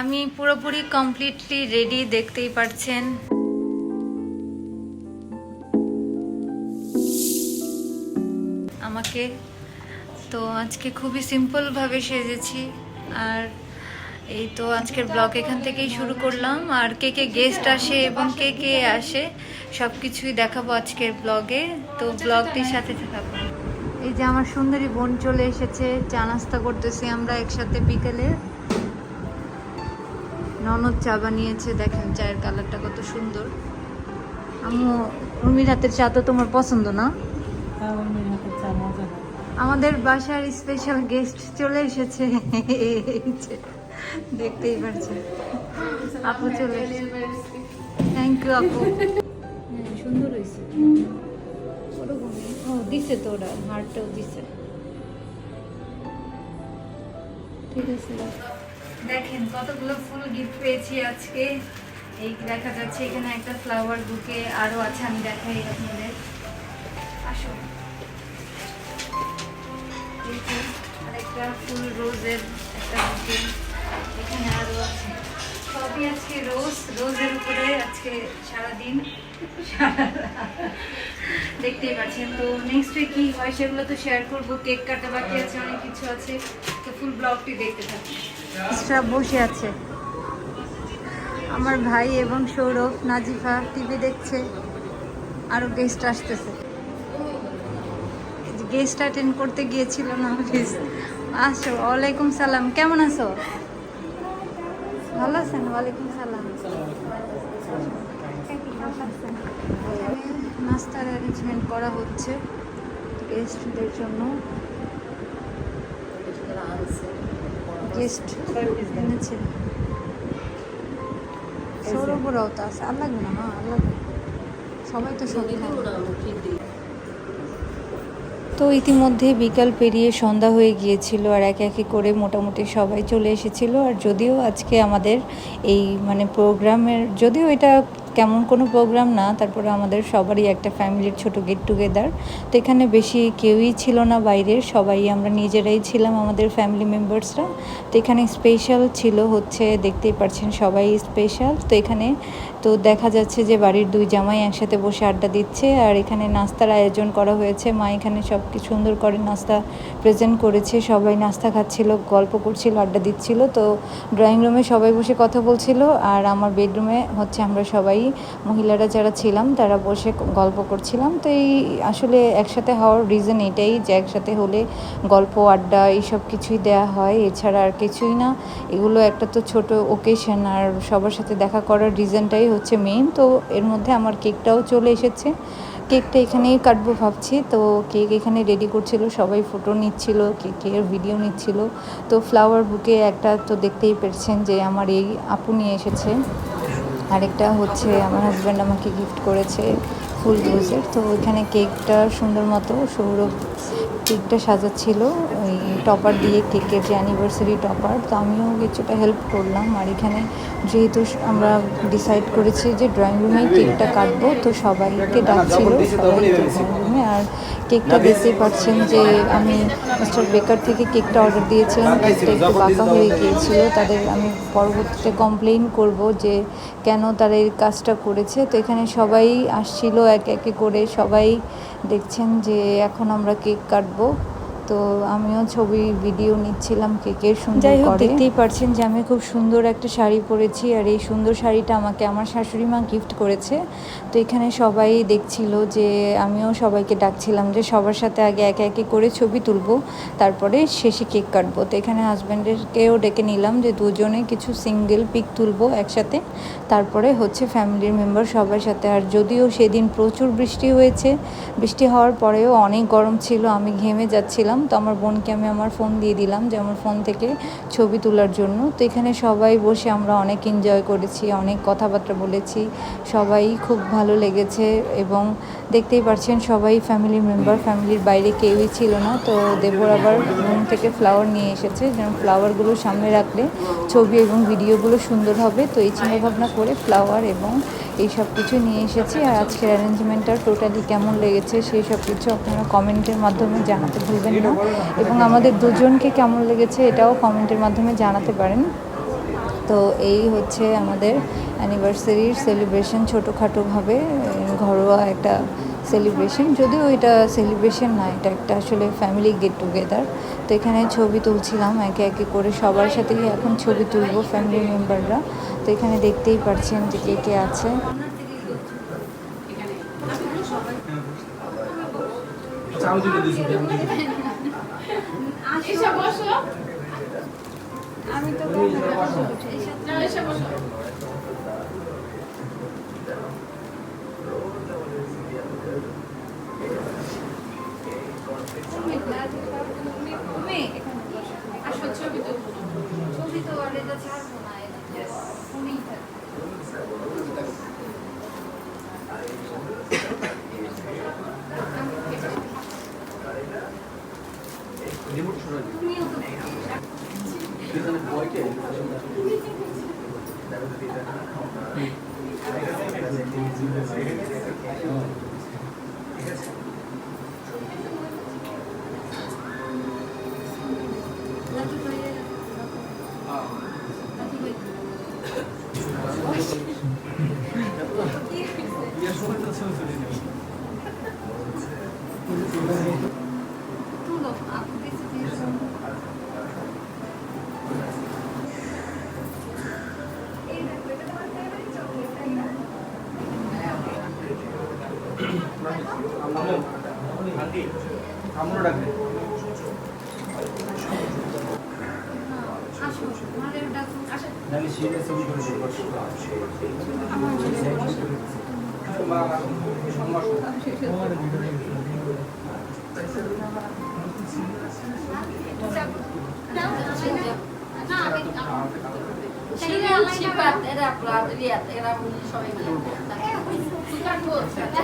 আমি পুরোপুরি completely ready দেখতেই পারছেন। আমাকে তো আজকে খুবই সিম্পলভাবে সেজেছি। আর এই তো আজকের ব্লগ এখান থেকেই শুরু করলাম। আর কে কে গেস্ট আসে এবং কে কে আসে সব কিছুই দেখাবো আজকের ব্লগে তো ব্লগটির সাথে থাকব এই যে আমার সুন্দরী বোন চলে এসেছে চা নাস্তা করতেছি আমরা একসাথে বিকেলে। ননদ চা বানিয়েছে দেখেন চায়ের কালারটা কত সুন্দর। আম্মু উর্মির হাতের চা তো তোমার পছন্দ না? আমাদের বাসার স্পেশাল গেস্ট চলে এসেছে। দেখতেই পারছেন। আপু চলে থ্যাংক ইউ আপু। হ্যাঁ, সুন্দর হয়েছে। ও দিছে তো ওরা হারটাও দিছে। ঠিক আছে দেখেন কতগুলো ফুল গিফট পেয়েছি আজকে। এই দেখা যাচ্ছে এখানে একটা ফ্লাওয়ার বুকে আরও আছে, আমি দেখাই আপনাদের। আসো। ফুল রোজের একটা এখানে আরও আছে। সবই আজকে রোজ রোজের উপরে আজকে সারাদিন। সারা দেখতেই তো নেক্সট কি হয় সেগুলো তো শেয়ার করব। কেক কাটা বাকি আছে, অনেক কিছু আছে। তো ফুল ব্লগটি দেখতে থাকুন। সব বসে আছে। আমার ভাই এবং সৌরভ, নাজিফা টিভি দেখছে, আরও গেস্ট আসতেছে। গেস্ট অ্যাটেন্ড করতে গিয়েছিল না প্লিজ আসো, ওয়ালাইকুম সালাম, কেমন আছো? ভালো আছেন? ওয়ালাইকুম সালাম। নাস্তার অ্যারেঞ্জমেন্ট করা হচ্ছে গেস্টদের জন্য। গেস্ট এনেছে সৌরভরাও তো আছে আর লাগবে না মা আর লাগবে না। সবাই তো সবই তো ইতিমধ্যে বিকাল পেরিয়ে সন্ধ্যা হয়ে গিয়েছিল আর একে একে করে মোটামুটি সবাই চলে এসেছিল। আর যদিও আজকে আমাদের এই মানে প্রোগ্রামের যদিও এটা কেমন কোনো প্রোগ্রাম না, তারপরে আমাদের সবারই একটা ফ্যামিলির ছোট গেট টুগেদার তো এখানে বেশি কেউই ছিল না বাইরের, সবাই আমরা নিজেরাই ছিলাম আমাদের ফ্যামিলি মেম্বার্সরা তো এখানে স্পেশাল ছিল হচ্ছে, দেখতেই পাচ্ছেন সবাই স্পেশাল তো এখানে তো দেখা যাচ্ছে যে বাড়ির দুই জামাই একসাথে বসে আড্ডা দিচ্ছে, আর এখানে নাস্তার আয়োজন করা হয়েছে। মা এখানে সব কি সুন্দর করে নাস্তা প্রেজেন্ট করেছে, সবাই নাস্তা খাচ্ছিল, গল্প করছিল, আড্ডা দিচ্ছিল। তো ড্রয়িং রুমে সবাই বসে কথা বলছিল, আর আমার বেডরুমে হচ্ছে আমরা সবাই মহিলারা যারা ছিলাম, তারা বসে গল্প করছিলাম। তো এই আসলে একসাথে হওয়ার রিজন এটাই যে একসাথে হলে গল্প, আড্ডা এইসব কিছুই দেয়া হয়। এছাড়া আর কিছুই না। এগুলো একটা তো ছোট ওকেশন আর সবার সাথে দেখা করার রিজনটাই হচ্ছে মেইন তো এর মধ্যে আমার কেকটাও চলে এসেছে। কেকটা এখানেই কাটবো ভাবছি। তো কেক এখানে রেডি করছিল, সবাই ফটো নিচ্ছিল, কেকের ভিডিও নিচ্ছিল। তো ফ্লাওয়ার বুকে একটা তো দেখতেই পেরেছেন যে আমার এই আপু নিয়ে এসেছে। আরেকটা হচ্ছে আমার হাজব্যান্ড আমাকে গিফট করেছে ফুল রোজের তো ওইখানে কেকটা সুন্দর মতো সৌরভ কেকটা সাজাচ্ছিল, ওই টপার দিয়ে কেকের যে অ্যানিভার্সারি টপার, তো আমিও কিছুটা হেল্প করলাম। আর এখানে যেহেতু আমরা ডিসাইড করেছি যে ড্রয়িং রুমেই কেকটা কাটবো, তো সবাইকে ডাকছিল সবাই রুমে আর কেকটা দেখতেই পাচ্ছেন যে আমি মিস্টার বেকার থেকে কেকটা অর্ডার দিয়েছিলাম, কেকটা একটু বাঁকা হয়ে গিয়েছিল। তাদের আমি পরবর্তীতে কমপ্লেন করব যে কেন তারা এই কাজটা করেছে। তো এখানে সবাই আসছিল এক একে করে, সবাই দেখছেন যে এখন আমরা কেক কাটবো। 不 তো আমিও ছবি ভিডিও নিচ্ছিলাম কেকের সুন্দর যাই হোক দেখতেই পারছেন যে আমি খুব সুন্দর একটা শাড়ি পরেছি আর এই সুন্দর শাড়িটা আমাকে আমার শাশুড়ি মা গিফট করেছে। তো এখানে সবাই দেখছিল যে আমিও সবাইকে ডাকছিলাম যে সবার সাথে আগে একে একে করে ছবি তুলবো তারপরে শেষে কেক কাটবো। তো এখানে হাজব্যান্ডেরকেও ডেকে নিলাম যে দুজনে কিছু সিঙ্গেল পিক তুলবো একসাথে। তারপরে হচ্ছে ফ্যামিলির মেম্বার সবার সাথে। আর যদিও সেদিন প্রচুর বৃষ্টি হয়েছে বৃষ্টি হওয়ার পরেও অনেক গরম ছিল আমি ঘেমে যাচ্ছিলাম। তো আমার বোনকে আমি আমার ফোন দিয়ে দিলাম যে আমার ফোন থেকে ছবি তোলার জন্য। তো এখানে সবাই বসে আমরা অনেক এনজয় করেছি, অনেক কথাবার্তা বলেছি। সবাই খুব ভালো লেগেছে এবং দেখতেই পাচ্ছেন সবাই ফ্যামিলি মেম্বার ফ্যামিলির বাইরে কেউই ছিল না। তো দেবর আবার রুম থেকে ফ্লাওয়ার নিয়ে এসেছে। যেন ফ্লাওয়ারগুলো সামনে রাখলে ছবি এবং ভিডিওগুলো সুন্দর হবে। তো এই চিন্তাভাবনা করে ফ্লাওয়ার এবং এই সব কিছু নিয়ে এসেছি আর আজকের অ্যারেঞ্জমেন্টটা টোটালি কেমন লেগেছে সেই সব কিছু আপনারা কমেন্টের মাধ্যমে জানাতে ভুলবেন না। এবং আমাদের দুজনকে কেমন লেগেছে এটাও কমেন্টের মাধ্যমে জানাতে পারেন। তো এই হচ্ছে আমাদের অ্যানিভার্সারির সেলিব্রেশন ছোটোখাটোভাবে, ঘরোয়া একটা সেলিব্রেশন যদিও এটা সেলিব্রেশন না, এটা একটা আসলে ফ্যামিলি গেট টুগেদার তো এখানে ছবি তুলছিলাম একে একে করে, সবার সাথেই এখন ছবি তুলবো ফ্যামিলি মেম্বাররা তো এখানে দেখতেই পারছেন যে কে কে আছে। আমি তো Sim. Di shop. Asal kel. মানে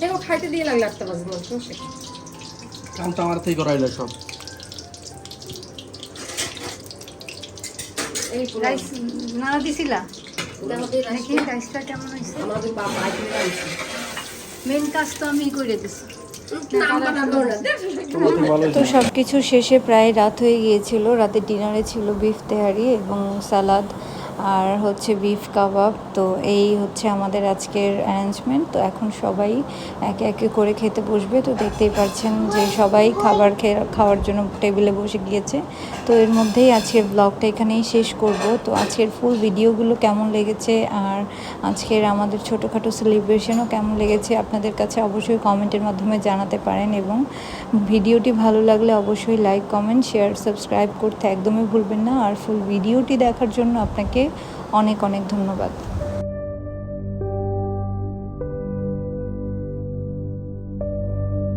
দেখো খাইতে দিয়ে লাগলে একটা বাজে বলছো সমস্যা কি? তো আমার থেকে করাইলে সব। এই রাইস নাড়া দিছিলা? দেখি রাইসটা কেমন হয়েছে? আমাদের বাবা আইতে আনছে মেন কাজ তো আমি করে দিছি। তো সব কিছু শেষে প্রায় রাত হয়ে গিয়েছিল। রাতের ডিনারে ছিল বিফ তেহারি এবং সালাদ। আর হচ্ছে বিফ কাবাব তো এই হচ্ছে আমাদের আজকের অ্যারেঞ্জমেন্ট তো এখন সবাই একে একে করে খেতে বসবে। তো দেখতেই পাচ্ছেন যে সবাই খাবার খেয়ে, খাওয়ার জন্য টেবিলে বসে গিয়েছে। তো এর মধ্যেই আজকের ব্লগটা এখানেই শেষ করব। তো আজকের ফুল ভিডিওগুলো কেমন লেগেছে? আর আজকের আমাদের ছোটোখাটো সেলিব্রেশনও কেমন লেগেছে? আপনাদের কাছে অবশ্যই কমেন্টের মাধ্যমে জানাতে পারেন এবং ভিডিওটি ভালো লাগলে অবশ্যই লাইক কমেন্ট শেয়ার সাবস্ক্রাইব করতে একদমই ভুলবেন না। আর ফুল ভিডিওটি দেখার জন্য আপনাকে অনেক অনেক ধন্যবাদ।